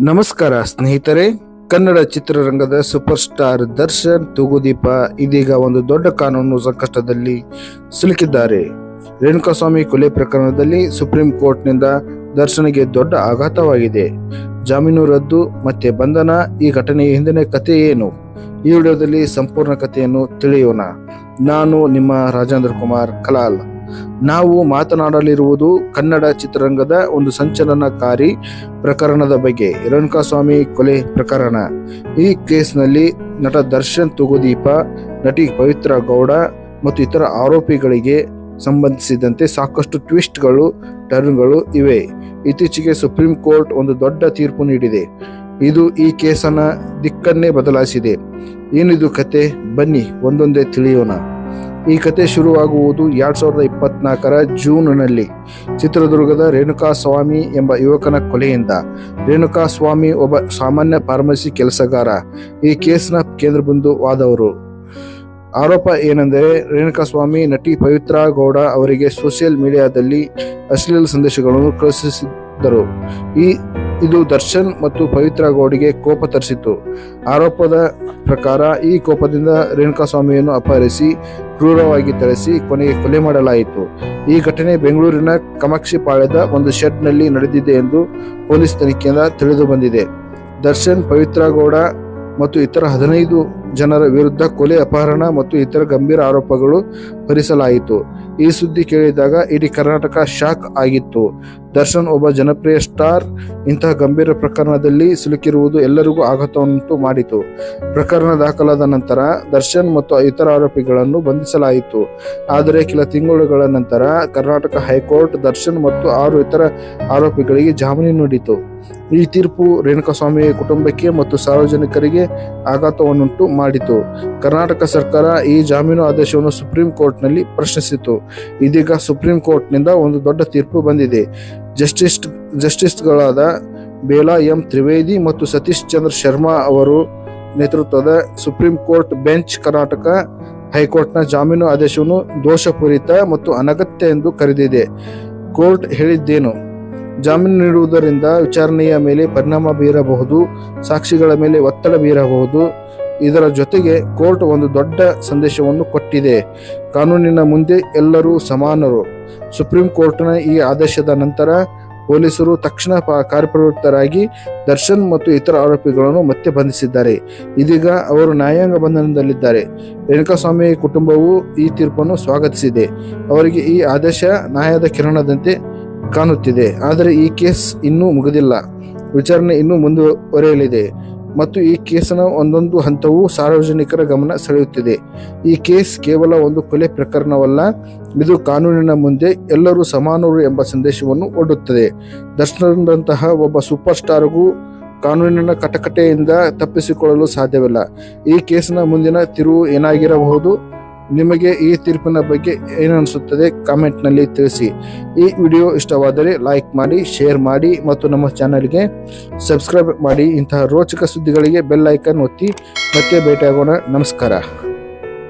ನಮಸ್ಕಾರ ಸ್ನೇಹಿತರೆ. ಕನ್ನಡ ಚಿತ್ರರಂಗದ ಸೂಪರ್ ಸ್ಟಾರ್ ದರ್ಶನ್ ತೂಗುದೀಪ ಇದೀಗ ಒಂದು ದೊಡ್ಡ ಕಾನೂನು ಸಂಕಷ್ಟದಲ್ಲಿ ಸಿಲುಕಿದ್ದಾರೆ. ರೇಣುಕಾಸ್ವಾಮಿ ಕೊಲೆ ಪ್ರಕರಣದಲ್ಲಿ ಸುಪ್ರೀಂ ಕೋರ್ಟ್ನಿಂದ ದರ್ಶನ್ಗೆ ದೊಡ್ಡ ಆಘಾತವಾಗಿದೆ. ಜಾಮೀನು ರದ್ದು ಮತ್ತೆ ಬಂಧನ, ಈ ಘಟನೆಯ ಹಿಂದಿನ ಕಥೆ ಏನು? ಈ ವಿಡಿಯೋದಲ್ಲಿ ಸಂಪೂರ್ಣ ಕಥೆಯನ್ನು ತಿಳಿಯೋಣ. ನಾನು ನಿಮ್ಮ ರಾಜೇಂದ್ರ ಕುಮಾರ್ ಕಲಾಲ್. ನಾವು ಮಾತನಾಡಲಿರುವುದು ಕನ್ನಡ ಚಿತ್ರರಂಗದ ಒಂದು ಸಂಚಲನಕಾರಿ ಪ್ರಕರಣದ ಬಗ್ಗೆ. ರೇಣುಕಾಸ್ವಾಮಿ ಕೊಲೆ ಪ್ರಕರಣ. ಈ ಕೇಸ್ನಲ್ಲಿ ನಟ ದರ್ಶನ್ ತುಗುದೀಪ, ನಟಿ ಪವಿತ್ರ ಗೌಡ ಮತ್ತು ಇತರ ಆರೋಪಿಗಳಿಗೆ ಸಂಬಂಧಿಸಿದಂತೆ ಸಾಕಷ್ಟು ಟ್ವಿಸ್ಟ್ಗಳು, ಟರ್ನ್ಗಳು ಇವೆ. ಇತ್ತೀಚೆಗೆ ಸುಪ್ರೀಂ ಕೋರ್ಟ್ ಒಂದು ದೊಡ್ಡ ತೀರ್ಪು ನೀಡಿದೆ. ಇದು ಈ ಕೇಸನ್ನ ದಿಕ್ಕನ್ನೇ ಬದಲಾಯಿಸಿದೆ. ಏನಿದು ಕತೆ? ಬನ್ನಿ, ಒಂದೊಂದೇ ತಿಳಿಯೋಣ. ಈ ಕತೆ ಶುರುವಾಗುವುದು ಎರಡ್ ಸಾವಿರದ ಇಪ್ಪತ್ನಾಲ್ಕರ ಜೂನ್ನಲ್ಲಿ. ಚಿತ್ರದುರ್ಗದ ರೇಣುಕಾ ಸ್ವಾಮಿ ಎಂಬ ಯುವಕನ ಕೊಲೆಯಿಂದ ರೇಣುಕಾ ಸ್ವಾಮಿ ಒಬ್ಬ ಸಾಮಾನ್ಯ ಫಾರ್ಮಸಿ ಕೆಲಸಗಾರ, ಈ ಕೇಸ್ನ ಕೇಂದ್ರ ಬಿಂದುವಾದವರು ಆರೋಪ ಏನೆಂದರೆ ರೇಣುಕಾ ಸ್ವಾಮಿ ನಟಿ ಪವಿತ್ರ ಗೌಡ ಅವರಿಗೆ ಸೋಷಿಯಲ್ ಮೀಡಿಯಾದಲ್ಲಿ ಅಶ್ಲೀಲ ಸಂದೇಶಗಳನ್ನು ಕಳುಹಿಸಿದ್ದರು. ಈ ಇದು ದರ್ಶನ್ ಮತ್ತು ಪವಿತ್ರ ಗೌಡಿಗೆ ಕೋಪ ತರಿಸಿತು ಆರೋಪದ ಪ್ರಕಾರ ಈ ಕೋಪದಿಂದ ರೇಣುಕಾಸ್ವಾಮಿಯನ್ನು ಅಪಹರಿಸಿ, ಕ್ರೂರವಾಗಿ ಥಳಿಸಿ ಕೊನೆಗೆ ಕೊಲೆ ಮಾಡಲಾಯಿತು. ಈ ಘಟನೆ ಬೆಂಗಳೂರಿನ ಕಮಕ್ಷಿಪಾಳ್ಯದ ಒಂದು ಶೆಡ್ನಲ್ಲಿ ನಡೆದಿದೆ ಎಂದು ಪೊಲೀಸ್ ತನಿಖೆಯಿಂದ ತಿಳಿದು ಬಂದಿದೆ. ದರ್ಶನ್, ಪವಿತ್ರ ಗೌಡ ಮತ್ತು ಇತರ ಹದಿನೈದು ಜನರ ವಿರುದ್ಧ ಕೊಲೆ, ಅಪಹರಣ ಮತ್ತು ಇತರ ಗಂಭೀರ ಆರೋಪಗಳು ಹೊರಿಸಲಾಯಿತು ಈ ಸುದ್ದಿ ಕೇಳಿದಾಗ ಇಡೀ ಕರ್ನಾಟಕ ಶಾಕ್ ಆಗಿತ್ತು. ದರ್ಶನ್ ಒಬ್ಬ ಜನಪ್ರಿಯ ಸ್ಟಾರ್. ಇಂತಹ ಗಂಭೀರ ಪ್ರಕರಣದಲ್ಲಿ ಸಿಲುಕಿರುವುದು ಎಲ್ಲರಿಗೂ ಆಘಾತವನ್ನುಂಟು ಮಾಡಿತು. ಪ್ರಕರಣ ದಾಖಲಾದ ನಂತರ ದರ್ಶನ್ ಮತ್ತು ಇತರ ಆರೋಪಿಗಳನ್ನು ಬಂಧಿಸಲಾಯಿತು. ಆದರೆ ಕೆಲ ತಿಂಗಳುಗಳ ನಂತರ ಕರ್ನಾಟಕ ಹೈಕೋರ್ಟ್ ದರ್ಶನ್ ಮತ್ತು ಆರು ಇತರ ಆರೋಪಿಗಳಿಗೆ ಜಾಮೀನು ನೀಡಿತು. ಈ ತೀರ್ಪು ರೇಣುಕಾಸ್ವಾಮಿ ಕುಟುಂಬಕ್ಕೆ ಮತ್ತು ಸಾರ್ವಜನಿಕರಿಗೆ ಆಘಾತವನ್ನುಂಟು ಮಾಡಿತು. ಕರ್ನಾಟಕ ಸರ್ಕಾರ ಈ ಜಾಮೀನು ಆದೇಶವನ್ನು ಸುಪ್ರೀಂ ಕೋರ್ಟ್ನಲ್ಲಿ ಪ್ರಶ್ನಿಸಿತು. ಇದೀಗ ಸುಪ್ರೀಂ ಕೋರ್ಟ್ನಿಂದ ಒಂದು ದೊಡ್ಡ ತೀರ್ಪು ಬಂದಿದೆ. ಜಸ್ಟಿಸ್ ಜಸ್ಟಿಸ್ಗಳಾದ ಬೇಲಾ ಎಂ ತ್ರಿವೇದಿ ಮತ್ತು ಸತೀಶ್ ಚಂದ್ರ ಶರ್ಮಾ ಅವರು ನೇತೃತ್ವದ ಸುಪ್ರೀಂ ಕೋರ್ಟ್ ಬೆಂಚ್ ಕರ್ನಾಟಕ ಹೈಕೋರ್ಟ್ನ ಜಾಮೀನು ಆದೇಶವನ್ನು ದೋಷಪೂರಿತ ಮತ್ತು ಅನಗತ್ಯ ಎಂದು ಕರೆದಿದೆ. ಕೋರ್ಟ್ ಹೇಳಿದ್ದೇನು? ಜಾಮೀನು ನೀಡುವುದರಿಂದ ವಿಚಾರಣೆಯ ಮೇಲೆ ಪರಿಣಾಮ ಬೀರಬಹುದು, ಸಾಕ್ಷಿಗಳ ಮೇಲೆ ಒತ್ತಡ ಬೀರಬಹುದು ಇದರ ಜೊತೆಗೆ ಕೋರ್ಟ್ ಒಂದು ದೊಡ್ಡ ಸಂದೇಶವನ್ನು ಕೊಟ್ಟಿದೆ. ಕಾನೂನಿನ ಮುಂದೆ ಎಲ್ಲರೂ ಸಮಾನರು. ಸುಪ್ರೀಂ ಕೋರ್ಟ್ನ ಈ ಆದೇಶದ ನಂತರ ಪೊಲೀಸರು ತಕ್ಷಣ ಕಾರ್ಯಪ್ರವೃತ್ತರಾಗಿ ದರ್ಶನ್ ಮತ್ತು ಇತರ ಆರೋಪಿಗಳನ್ನು ಮತ್ತೆ ಬಂಧಿಸಿದ್ದಾರೆ. ಇದೀಗ ಅವರು ನ್ಯಾಯಾಂಗ ಬಂಧನದಲ್ಲಿದ್ದಾರೆ. ರೇಣುಕಾಸ್ವಾಮಿ ಕುಟುಂಬವು ಈ ತೀರ್ಪನ್ನು ಸ್ವಾಗತಿಸಿದೆ. ಅವರಿಗೆ ಈ ಆದೇಶ ನ್ಯಾಯದ ಕಿರಣದಂತೆ ಕಾಣುತ್ತಿದೆ. ಆದರೆ ಈ ಕೇಸ್ ಇನ್ನೂ ಮುಗಿದಿಲ್ಲ. ವಿಚಾರಣೆ ಇನ್ನೂ ಮುಂದುವರಿಯಲಿದೆ. ಮತ್ತು ಈ ಕೇಸಿನ ಒಂದೊಂದು ಹಂತವೂ ಸಾರ್ವಜನಿಕರ ಗಮನ ಸೆಳೆಯುತ್ತಿದೆ. ಈ ಕೇಸ್ ಕೇವಲ ಒಂದು ಕೊಲೆ ಪ್ರಕರಣವಲ್ಲ, ಇದು ಕಾನೂನಿನ ಮುಂದೆ ಎಲ್ಲರೂ ಸಮಾನರು ಎಂಬ ಸಂದೇಶವನ್ನು ಒಡ್ಡುತ್ತದೆ. ದರ್ಶನದಂತಹ ಒಬ್ಬ ಸೂಪರ್ ಸ್ಟಾರ್ಗೂ ಕಾನೂನಿನ ಕಟಕಟೆಯಿಂದ ತಪ್ಪಿಸಿಕೊಳ್ಳಲು ಸಾಧ್ಯವಿಲ್ಲ. ಈ ಕೇಸಿನ ಮುಂದಿನ ತಿರುವು ಏನಾಗಿರಬಹುದು? ನಿಮಗೆ ಈ ತೀರ್ಪಿನ ಬಗ್ಗೆ ಏನನ್ನಿಸುತ್ತದೆ ಕಾಮೆಂಟ್ನಲ್ಲಿ ತಿಳಿಸಿ. ಈ ವಿಡಿಯೋ ಇಷ್ಟವಾದರೆ ಲೈಕ್ ಮಾಡಿ ಶೇರ್ ಮಾಡಿ ಮತ್ತು ನಮ್ಮ ಚಾನಲ್ಗೆ ಸಬ್ಸ್ಕ್ರೈಬ್ ಮಾಡಿ. ಇಂತಹ ರೋಚಕ ಸುದ್ದಿಗಳಿಗೆ ಬೆಲ್ ಐಕನ್ ಒತ್ತಿ ಮತ್ತೆ ಭೇಟಿಯಾಗೋಣ. ನಮಸ್ಕಾರ.